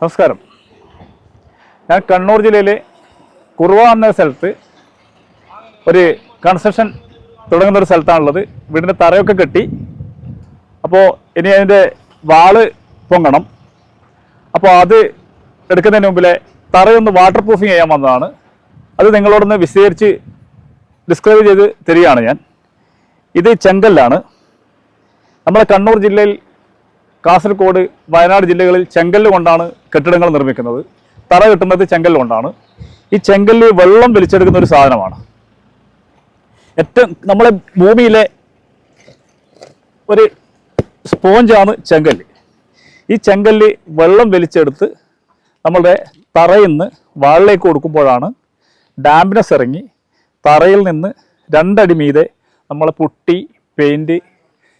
നമസ്കാരം. ഞാൻ കണ്ണൂർ ജില്ലയിലെ കുറുവ എന്ന സ്ഥലത്ത് ഒരു കൺസ്ട്രക്ഷൻ തുടങ്ങുന്ന ഒരു സ്ഥലത്താണുള്ളത്. വീടിന്റെ തറയൊക്കെ കെട്ടി. അപ്പോൾ ഇനി അതിന്റെ വാൾ പൊങ്ങണം. അപ്പോൾ അത് എടുക്കുന്നതിന് മുമ്പിലെ തറയൊന്ന് വാട്ടർ പ്രൂഫിങ് ചെയ്യാൻ വന്നതാണ്. അത് നിങ്ങളോടൊന്ന് വിശദീകരിച്ച് ഡിസ്ക്രൈബ് ചെയ്ത് തരികയാണ് ഞാൻ. ഇത് ചെങ്കല്ലാണ്. നമ്മുടെ കണ്ണൂർ ജില്ലയിൽ കാസർഗോഡ് വയനാട് ജില്ലകളിൽ ചെങ്കല്ല് കൊണ്ടാണ് കെട്ടിടങ്ങൾ നിർമ്മിക്കുന്നത്. തറ കെട്ടുന്നത് ചെങ്കല്ല് കൊണ്ടാണ്. ഈ ചെങ്കല്ല് വെള്ളം വലിച്ചെടുക്കുന്ന ഒരു സാധനമാണ്. ഏറ്റവും നമ്മളെ ഭൂമിയിലെ ഒരു സ്പോഞ്ചാണ് ചെങ്കല്ല്. ഈ ചെങ്കല്ല് വെള്ളം വലിച്ചെടുത്ത് നമ്മളുടെ തറയിൽ നിന്ന് വാളിലേക്ക് കൊടുക്കുമ്പോഴാണ് ഡാമ്പിനെസ് ഇറങ്ങി തറയിൽ നിന്ന് രണ്ടടി മീതെ നമ്മളെ പുട്ടി പെയിന്റ്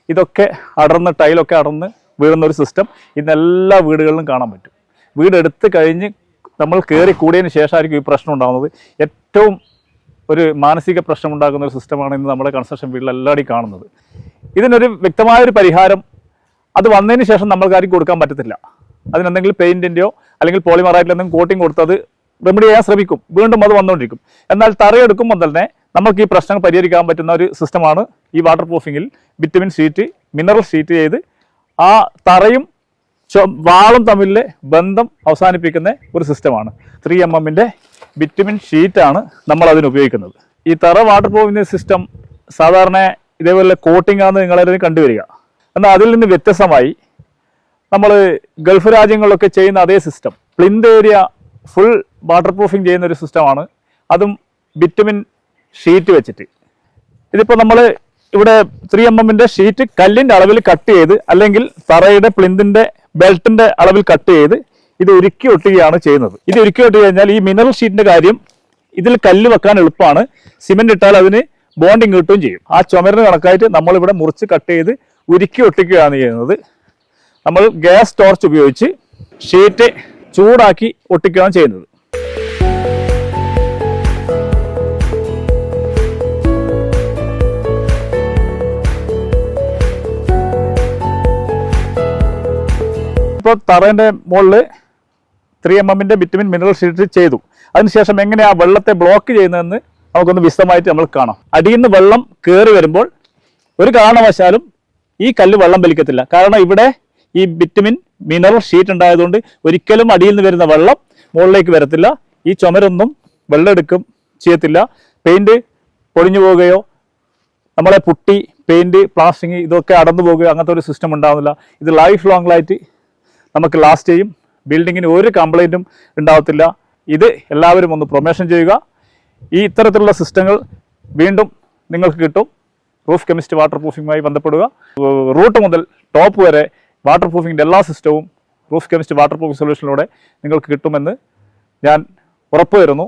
ഇതൊക്കെ അടർന്ന് ടൈലൊക്കെ അടർന്ന് വീഴുന്ന ഒരു സിസ്റ്റം ഇന്ന് എല്ലാ വീടുകളിലും കാണാൻ പറ്റും. വീടെടുത്ത് കഴിഞ്ഞ് നമ്മൾ കയറി കൂടിയതിന് ശേഷമായിരിക്കും ഈ പ്രശ്നം ഉണ്ടാകുന്നത്. ഏറ്റവും ഒരു മാനസിക പ്രശ്നം ഉണ്ടാക്കുന്ന ഒരു സിസ്റ്റമാണ് ഇന്ന് നമ്മുടെ കൺസ്ട്രക്ഷൻ വീട്ടിൽ കാണുന്നത്. ഇതിനൊരു വ്യക്തമായൊരു പരിഹാരം അത് വന്നതിന് ശേഷം നമ്മൾക്ക് ആർക്കും കൊടുക്കാൻ പറ്റത്തില്ല. അതിനെന്തെങ്കിലും പെയിന്റിന്റെയോ അല്ലെങ്കിൽ പോളിമറായിട്ടുള്ള എന്തെങ്കിലും കോട്ടിങ് കൊടുത്തത് റെമഡി ചെയ്യാൻ ശ്രമിക്കും. വീണ്ടും അത് വന്നുകൊണ്ടിരിക്കും. എന്നാൽ തറയെടുക്കുമ്പോൾ തന്നെ നമുക്ക് ഈ പ്രശ്നങ്ങൾ പരിഹരിക്കാൻ പറ്റുന്ന ഒരു സിസ്റ്റമാണ് ഈ വാട്ടർ പ്രൂഫിങ്ങിൽ വിറ്റമിൻ ഷീറ്റ് മിനറൽ ഷീറ്റ് ചെയ്ത് ആ തറയും വാളും തമ്മിലെ ബന്ധം അവസാനിപ്പിക്കുന്ന ഒരു സിസ്റ്റമാണ്. ത്രീ എം എമ്മിന്റെ വിറ്റമിൻ ഷീറ്റാണ് നമ്മൾ അതിന് ഉപയോഗിക്കുന്നത്. ഈ തറ വാട്ടർ പ്രൂഫിന്റെ സിസ്റ്റം സാധാരണ ഇതേപോലെ കോട്ടിംഗ് ആണെന്ന് നിങ്ങളതിന് കണ്ടുവരിക എന്നാൽ അതിൽ നിന്ന് വ്യത്യസ്തമായി നമ്മൾ ഗൾഫ് രാജ്യങ്ങളിലൊക്കെ ചെയ്യുന്ന അതേ system plinth area full waterproofing ചെയ്യുന്ന ഒരു സിസ്റ്റമാണ് അതും വിറ്റമിൻ ഷീറ്റ് വെച്ചിട്ട്. ഇതിപ്പോൾ നമ്മൾ ഇവിടെ ത്രീ എം എമ്മിന്റെ ഷീറ്റ് കല്ലിന്റെ അളവിൽ കട്ട് ചെയ്ത് അല്ലെങ്കിൽ തറയുടെ പ്ലിന്തിന്റെ ബെൽറ്റിന്റെ അളവിൽ കട്ട് ചെയ്ത് ഇത് ഉരുക്കി ഒട്ടുകയാണ് ചെയ്യുന്നത്. ഇത് ഉരുക്കി ഒട്ടി കഴിഞ്ഞാൽ ഈ മിനറൽ ഷീറ്റിന്റെ കാര്യം ഇതിൽ കല്ല് വെക്കാൻ എളുപ്പമാണ്. സിമെന്റ് ഇട്ടാൽ അതിന് ബോണ്ടിങ് കിട്ടുകയും ചെയ്യും. ആ ചുമരിന് കണക്കായിട്ട് നമ്മൾ ഇവിടെ മുറിച്ച് കട്ട് ചെയ്ത് ഉരുക്കി ഒട്ടിക്കുകയാണ് ചെയ്യുന്നത്. നമ്മൾ ഗ്യാസ് ടോർച്ച് ഉപയോഗിച്ച് ഷീറ്റ് ചൂടാക്കി ഒട്ടിക്കുകയാണ് ചെയ്യുന്നത്. ഇപ്പോൾ തറേന്റെ മുകളിൽ ത്രീ എം എമ്മിന്റെ വിറ്റമിൻ മിനറൽ ഷീറ്റ് ചെയ്തു. അതിനുശേഷം എങ്ങനെ ആ വെള്ളത്തെ ബ്ലോക്ക് ചെയ്യുന്നതെന്ന് നമുക്കൊന്ന് വിശദമായിട്ട് നമ്മൾ കാണാം. അടിയിൽ നിന്ന് വെള്ളം കയറി വരുമ്പോൾ ഒരു കാരണവശാലും ഈ കല്ല് വെള്ളം വലിക്കത്തില്ല. കാരണം ഇവിടെ ഈ വിറ്റമിൻ മിനറൽ ഷീറ്റ് ഉണ്ടായതുകൊണ്ട് ഒരിക്കലും അടിയിൽ നിന്ന് വരുന്ന വെള്ളം മുകളിലേക്ക് വരത്തില്ല. ഈ ചുമരൊന്നും വെള്ളം എടുക്കും ചെയ്യത്തില്ല. പെയിന്റ് പൊളിഞ്ഞു പോവുകയോ നമ്മളെ പുട്ടി പെയിന്റ് പ്ലാസ്റ്റിങ് ഇതൊക്കെ അടന്നു പോകുകയോ അങ്ങനത്തെ ഒരു സിസ്റ്റം ഉണ്ടാകുന്നില്ല ഇത് ലൈഫ് ലോങ്ങിലായിട്ട് നമുക്ക് ലാസ്റ്റ് ചെയ്യും. ബിൽഡിങ്ങിന് ഒരു കംപ്ലൈന്റും ഉണ്ടാവത്തില്ല. ഇത് എല്ലാവരും ഒന്ന് പ്രൊമോഷൻ ചെയ്യുക. ഈ ഇത്തരത്തിലുള്ള സിസ്റ്റങ്ങൾ വീണ്ടും നിങ്ങൾക്ക് കിട്ടും. റൂഫ് കെമിസ്റ്റ് വാട്ടർ പ്രൂഫിങ്ങുമായി ബന്ധപ്പെടുക. റൂട്ട് മുതൽ ടോപ്പ് വരെ വാട്ടർ പ്രൂഫിങ്ങിന്റെ എല്ലാ സിസ്റ്റവും റൂഫ് കെമിസ്റ്റ് വാട്ടർ പ്രൂഫിംഗ് സൊല്യൂഷനിലൂടെ നിങ്ങൾക്ക് കിട്ടുമെന്ന് ഞാൻ ഉറപ്പുവരുന്നു.